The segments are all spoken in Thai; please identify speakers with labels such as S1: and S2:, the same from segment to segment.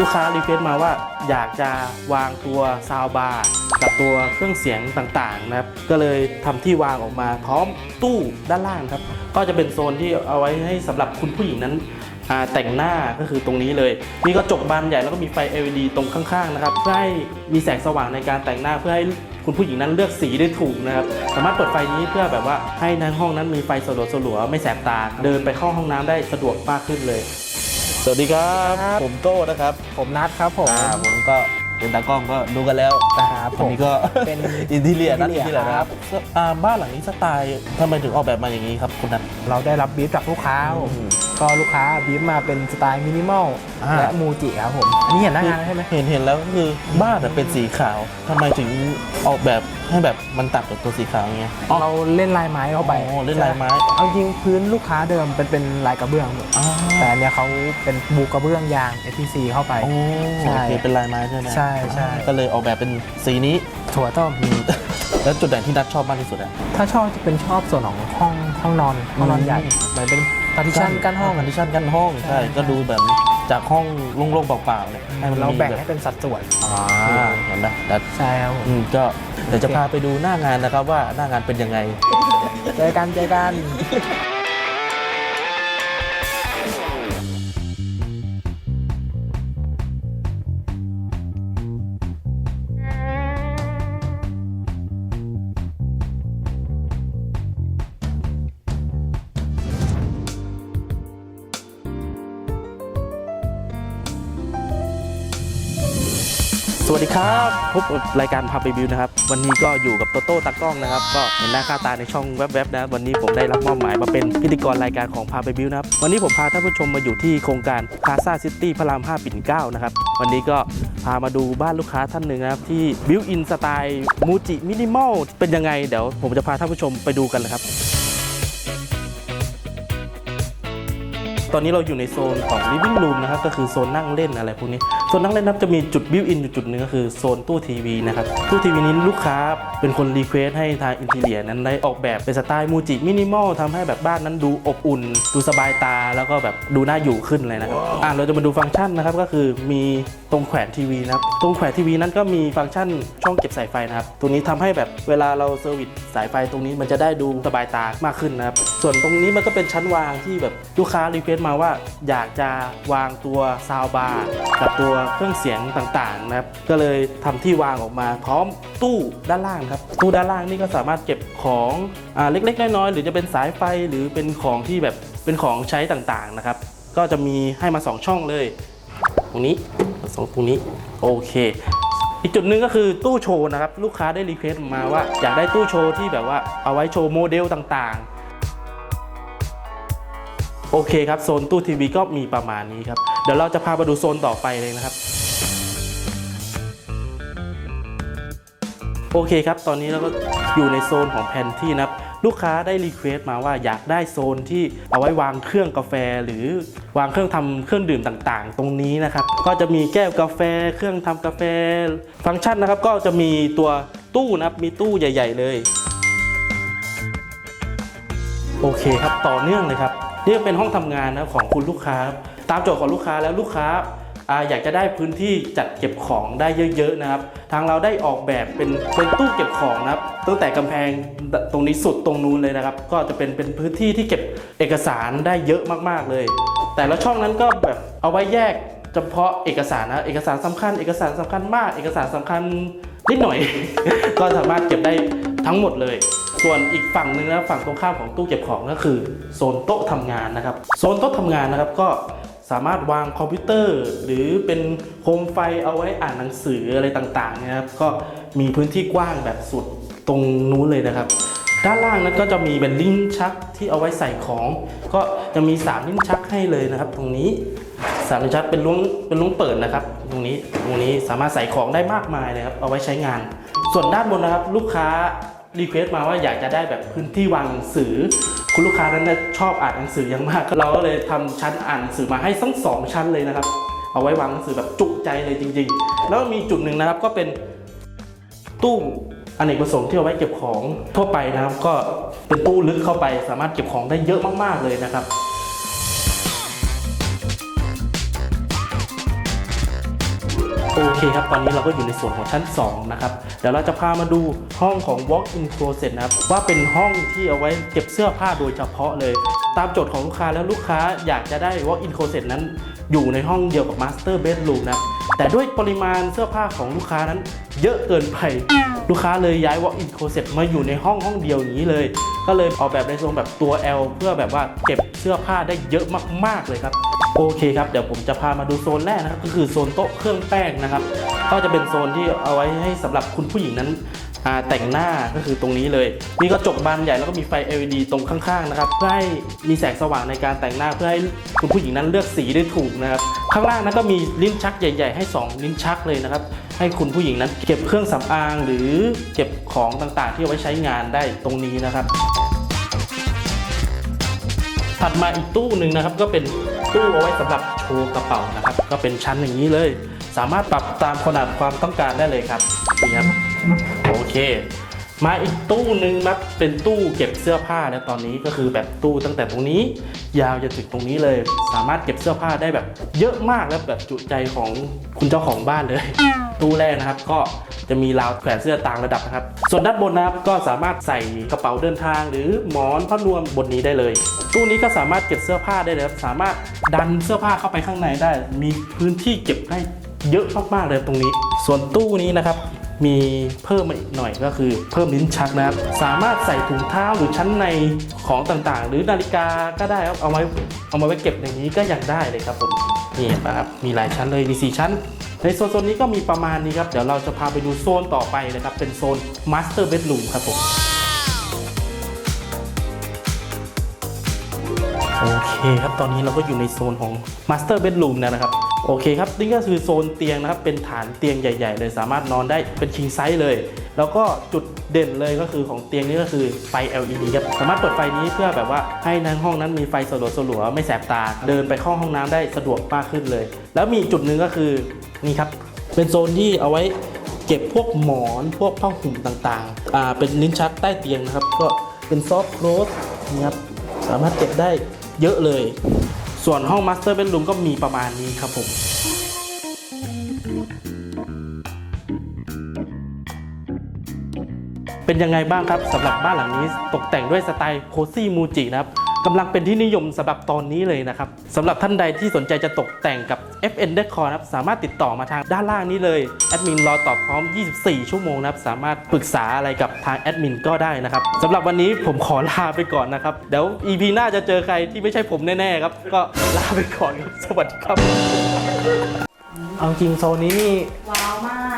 S1: ลูกค้ารีเควสต์มาว่าอยากจะวางตัวซาวบาร์กับตัวเครื่องเสียงต่างๆนะครับ ก็เลยทำที่วางออกมาพร้อมตู้ด้านล่างครับ ก็จะเป็นโซนที่เอาไว้ให้สำหรับคุณผู้หญิงนั้นแต่งหน้าก็คือตรงนี้เลย มีกระจกบานใหญ่แล้วก็มีไฟ LED ตรงข้างๆนะครับเพื่อให้มีแสงสว่างในการแต่งหน้าเพื่อให้คุณผู้หญิงนั้นเลือกสีได้ถูกนะครับ สามารถเปิดไฟนี้เพื่อแบบว่าให้ในห้องนั้นมีไฟสลัวๆไม่แสบตา เดินไปเข้าห้องน้ำได้สะดวกมากขึ้นเลย สวัสดีครับ
S2: ครับ
S1: ผมโต้นะครับ
S2: ผมนัดครับผม
S1: อ่าผมก็ เป็นตากล้องก็ดูกันแล้ว
S2: ครับ
S1: ผมนี้ก็
S2: เป็น
S1: อินทีเรียนัดอิน
S2: interior
S1: ทีเรียนะครับอ่าบ้านหลังนี้สไตล์ทำไมถึงออกแบบมาอย่างนี้ครับคุณนัท
S2: เราได้รับบีฟจากลูกค้าครับผม
S1: อืม
S2: ก็ลูกค้าบีฟมาเป็นสไตล์มินิมอล
S1: อ่า
S2: และมูจิครับผม อันนี้เห็นหน้างานแล้วใช่ไหม
S1: เห็นเห็นแล้วก็คือบ้านน่ะเป็นสีขาวทำไมถึงออกแบบให้แบบมันตัดกับตัวสีขาวอย่างเงี้ยอ๋อ
S2: เราเล่นลายไม้เข้าไป
S1: อ๋อเล่นลายไม้
S2: เอาจริงพื้นลูกค้าเดิมเป็นเป็นลายกระเบื้องหมด
S1: อ๋อ
S2: แต่อันเนี้ยเขาเป็นบูกระเบื้องยาง FPC เข้าไป
S1: โอ้
S2: ใช่
S1: โอเคเป็นลายไม้ใช่ไหม
S2: ใช่ใช่
S1: ก็เลยออกแบบเป็นสีนี้
S2: ถั่วต้ม
S1: อืมแล้วจุดไหนที่นัทชอบมากที่สุดอะ
S2: ถ้าชอบจะเป็นชอบส่วนของห้องห้องนอนห้องนอนใหญ่
S1: อืม
S2: เหมือนเป็นพาร์ติชันกั้นห้อง
S1: พาร์ติชันกั้นห้อง
S2: ใช่
S1: ใช่ ก็ดูแบบจากห้องโล่งๆเปล่าๆเนี่ยให้มัน
S2: เรา
S1: มี
S2: แบ่ง
S1: บบ
S2: ให้เป็นสัดส่วน
S1: อ่าเห็นไหมแล้ว
S2: ใช่ครับผม
S1: อืมก็เดี๋ยวจะพาไปดูหน้างานนะครับว่าหน้างานเป็นยังไง
S2: เจอกันเจอกัน
S1: สวัสดีครับพบกับรายการพาไปบิวนะครับ วันนี้ก็อยู่กับโตโต้ตากล้องนะครับ ก็เห็นหน้าค่าตาในช่องแวบๆนะวันนี้ผมได้รับมอบหมายมาเป็นพิธีกรรายการของพาไปบิวนะครับ วันนี้ผมพาท่านผู้ชมมาอยู่ที่โครงการคาซาซิตี้พระราม5ปิ่นเกล้านะครับ วันนี้ก็พามาดูบ้านลูกค้าท่านหนึ่งนะครับ ที่บิวอินสไตล์มูจิมินิมอลเป็นยังไงเดี๋ยวผมจะพาท่านผู้ชมไปดูกันเลยครับ ตอนนี้เราอยู่ในโซนของ living room นะครับก็คือโซนนั่งเล่นอะไรพวกนี้โซนนั่งเล่นนะครับจะมีจุด built in อยู่จุดหนึ่งก็คือโซนตู้ทีวีนะครับตู้ทีวีนี้ลูกค้าเป็นคนรีเควสให้ทางอินทีเลียนั้นได้ออกแบบเป็นสไตล์มูจิมินิมอลทำให้แบบบ้านนั้นดูอบอุ่น ดูสบายตาแล้วก็แบบดูน่าอยู่ขึ้นเลยนะครับอ่าเราจะมาดูฟังก์ชันนะครับก็คือมีตรงแขวนทีวีนะครับตรงแขวนทีวีนั้นก็มีฟังก์ชันช่องเก็บสายไฟนะครับตัวนี้ทำให้แบบเวลาเราเซอร์วิสสายไฟตรงนี้มันจะได้ดูสบายตามากขึ้นนะครับส่วนตรงนี้มันก็เป็นชั้นวางที่แบบลูกค้ารีเควสมาว่าอยากจะวางตัวซาวบาร์กับตัวเครื่องเสียงต่างๆนะครับก็เลยทำที่วางออกมาพร้อมตู้ด้านล่างครับตู้ด้านล่างนี่ก็สามารถเก็บของอเล็กๆน้อยๆหรือจะเป็นสายไฟหรือเป็นของที่แบบเป็นของใช้ต่างๆนะครับ ก็จะมีให้มาสองช่องเลย ตรงนี้สองตรงนี้โอเคอีกจุดหนึ่งก็คือตู้โชว์นะครับ ลูกค้าได้รีเควสต์มาว่าอยากได้ตู้โชว์ที่แบบว่าเอาไว้โชว์โมเดลต่างๆ โอเคครับโซนตู้ทีวีก็มีประมาณนี้ครับ เดี๋ยวเราจะพาไปดูโซนต่อไปเลยนะครับ โอเคครับ ตอนนี้เราก็อยู่ในโซนของแพนที่นะครับลูกค้าได้รีเควสต์มาว่าอยากได้โซนที่เอาไว้วางเครื่องกาแฟ หรือวางเครื่องทำเครื่องดื่มต่างๆ ตรงนี้นะครับ ก็จะมีแก้วกาแฟ เครื่องทำกาแฟ ฟังก์ชันนะครับ ก็จะมีตัวตู้นะครับ มีตู้ใหญ่ ๆ เลย โอเคครับ ต่อเนื่องเลยครับ นี่เป็นห้องทำงานนะของคุณลูกค้า ตามโจทย์ของลูกค้าแล้วลูกค้าอยากจะได้พื้นที่จัดเก็บของได้เยอะๆนะครับ ทางเราได้ออกแบบเป็นเป็นตู้เก็บของนะครับ ตั้งแต่กำแพงตรงนี้สุดตรงนู้นเลยนะครับ ก็จะเป็นเป็นพื้นที่ที่เก็บเอกสารได้เยอะมากๆเลย แต่ละช่องนั้นก็แบบเอาไว้แยกเฉพาะเอกสารนะ เอกสารสำคัญ เอกสารสำคัญมาก เอกสารสำคัญ นิดหน่อย ก็สามารถเก็บได้ทั้งหมดเลย ส่วนอีกฝั่งหนึ่งนะฝั่งตรงข้ามของตู้เก็บของก็คือ โซนโต๊ะทำงานนะครับ โซนโต๊ะทำงานนะครับก็สามารถวางคอมพิวเตอร์ หรือเป็นโคมไฟเอาไว้อ่านหนังสืออะไรต่างๆนะครับ ก็มีพื้นที่กว้างแบบสุดตรงนู้นเลยนะครับ ด้านล่างนั้นก็จะมีเป็นลิ้นชักที่เอาไว้ใส่ของ ก็จะมี3ลิ้นชักให้เลยนะครับ ตรงนี้สามลิ้นชักเป็นล้วงเป็นล้วงเปิดนะครับ ตรงนี้ตรงนี้สามารถใส่ของได้มากมายเลยครับเอาไว้ใช้งาน ส่วนด้านบนนะครับ ลูกค้ารีเควสต์มาว่าอยากจะได้แบบพื้นที่วางหนังสือ คุณลูกค้านั้นชอบอ่านหนังสืออย่างมาก เราก็เลยทำชั้นอ่านหนังสือมาให้ทั้งสองชั้นเลยนะครับ เอาไว้วางหนังสือแบบจุใจเลยจริง ๆ แล้วมีจุดหนึ่งนะครับก็เป็นตู้ อนเนกประสงค์ที่เอาไว้เก็บของทั่วไปนะครับ ก็เป็นตู้ลึกเข้าไป สามารถเก็บของได้เยอะมาก ๆเลยนะครับโอเคครับ ตอนนี้เราก็อยู่ในส่วนของชั้น 2 นะครับ เดี๋ยวเราจะพามาดูห้องของ walk-in closet นะครับ ว่าเป็นห้องที่เอาไว้เก็บเสื้อผ้าโดยเฉพาะเลย ตามโจทย์ของลูกค้าแล้วลูกค้าอยากจะได้ walk-in closet นั้น อยู่ในห้องเดียวกับมาสเตอร์เบดรูมนะแต่ด้วยปริมาณเสื้อผ้าของลูกค้านั้นเยอะเกินไป ลูกค้าเลยย้าย walk-in closet มาอยู่ในห้องห้องเดียวอย่างนี้เลย ก็เลยออกแบบในทรงแบบตัว L เพื่อแบบว่าเก็บเสื้อผ้าได้เยอะมากๆเลยครับ โอเคครับเดี๋ยวผมจะพามาดูโซนแรกนะครับก็คือโซนโต๊ะเครื่องแป้งนะครับ ก็จะเป็นโซนที่เอาไว้ให้สำหรับคุณผู้หญิงนั้นแต่งหน้าก็คือตรงนี้เลยมีกระจกบานใหญ่แล้วก็มีไฟ LED ตรงข้างๆนะครับเพื่อให้มีแสงสว่างในการแต่งหน้าเพื่อให้คุณผู้หญิงนั้นเลือกสีได้ถูกนะครับข้างล่างนั้นก็มีลิ้นชักใหญ่ ๆ ให้ 2 ลิ้นชักเลยนะครับให้คุณผู้หญิงนั้นเก็บเครื่องสำอางหรือเก็บของต่างๆ ที่เอาไว้ใช้งานได้ตรงนี้นะครับ ถัดมาอีกตู้หนึ่งนะครับก็เป็น ตู้เอาไว้สำหรับโชว์กระเป๋านะครับ ก็เป็นชั้นอย่างนี้เลย สามารถปรับตามขนาดความต้องการได้เลยครับนี่ครับโอเค มาอีกตู้หนึ่งครับเป็นตู้เก็บเสื้อผ้าแล้วตอนนี้ก็คือแบบตู้ตั้งแต่ตรงนี้ ยาวจนถึงตรงนี้เลย สามารถเก็บเสื้อผ้าได้แบบ เยอะมากแล้วแบบจุใจของคุณเจ้าของบ้านเลย ตู้แรกนะครับก็จะมีราวแขวนเสื้อต่างระดับนะครับ ส่วนด้านบนนะครับก็สามารถใส่กระเป๋าเดินทาง หรือหมอนผ้านวมบนนี้ได้เลย ตู้นี้ก็สามารถเก็บเสื้อผ้าได้เลยครับสามารถดันเสื้อผ้าเข้าไปข้างในได้ มีพื้นที่เก็บได้เยอะมากๆเลยตรงนี้ ส่วนตู้นี้นะครับ มีเพิ่มมาอีกหน่อยก็คือเพิ่มลิ้นชักนะครับ สามารถใส่ถุงเท้าหรือชั้นในของต่างๆ หรือนาฬิกาก็ได้ครับเอาไว้เอามาไว้เก็บอย่างนี้ก็ยังได้เลยครับผมนี่นะครับมีหลายชั้นเลยมีสี่ชั้น ในโซนโซนนี้ก็มีประมาณนี้ครับ เดี๋ยวเราจะพาไปดูโซนต่อไปนะครับ เป็นโซนมาสเตอร์เบดรูมครับผม โอเคครับ ตอนนี้เราก็อยู่ในโซนของ Master Bedroom แล้วนะครับ โอเคครับ นี่ก็คือโซนเตียงนะครับ เป็นฐานเตียงใหญ่ๆ เลยสามารถนอนได้เป็น king size เลย แล้วก็จุดเด่นเลยก็คือของเตียงนี้ก็คือไฟ LED ครับ สามารถเปิดไฟนี้เพื่อแบบว่าให้ในห้องนั้นมีไฟสลัวๆไม่แสบตา เดินไปเข้าห้องน้ำได้สะดวกมากขึ้นเลย แล้วมีจุดหนึ่งก็คือนี่ครับ เป็นโซนที่เอาไว้เก็บพวกหมอนพวกผ้าห่มต่างๆ อ่า เป็นลิ้นชักใต้เตียงนะครับ ก็เป็นซอฟต์โคลสนี่ครับ สามารถเก็บได้ เยอะเลย ส่วนห้องมาสเตอร์เบดรูมก็มีประมาณนี้ครับผมเป็นยังไงบ้างครับสำหรับบ้านหลังนี้ตกแต่งด้วยสไตล์โคซี่มูจินะครับ กำลังเป็นที่นิยมสำหรับตอนนี้เลยนะครับสำหรับท่านใดที่สนใจจะตกแต่งกับ FN Decor นะครับสามารถติดต่อมาทางด้านล่างนี้เลยแอดมินรอตอบพร้อม 24 ชั่วโมงนะครับสามารถปรึกษาอะไรกับทางแอดมินก็ได้นะครับสำหรับวันนี้ผมขอลาไปก่อนนะครับ เดี๋ยว EP หน้าจะเจอใครที่ไม่ใช่ผมแน่ๆครับ ก็ลาไปก่อนครับสวัสดีครับ
S2: เอาจริงโซนนี้นี่
S3: ว้าวมาก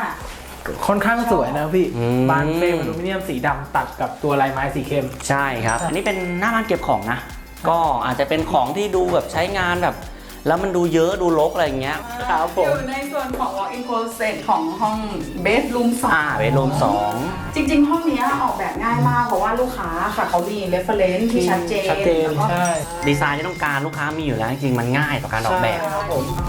S2: ค่อนข้างสวยนะพี่
S4: อืม
S2: บานเฟรมอลูมิเนียมสีดำตัดกับตัวลายไม้สีเข้ม
S4: ใช่ครับ อันนี้เป็นหน้าบ้านเก็บของนะ ก็อาจจะเป็นของที่ดูแบบใช้งานแบบ แล้วมันดูเยอะดูรกอะไรอย่างเงี้ย
S2: ครับผม
S3: อยู่ในส่วนของ walk-in closet ของห้อง bedroom สอง
S4: อ่าเบดรูมสอง
S3: จริง ๆ ห้องเนี้ยออกแบบง่ายมากเพราะว่าลูกค้าค่ะเขามี reference ที่ชัดเจน
S2: ชัดเจน
S3: แล้วก็
S2: ใช่
S4: ดีไซน์ที่ต้องการลูกค้ามีอยู่แล้วจริงๆมันง่ายต่อการออกแบบ
S2: ใช่ครับผม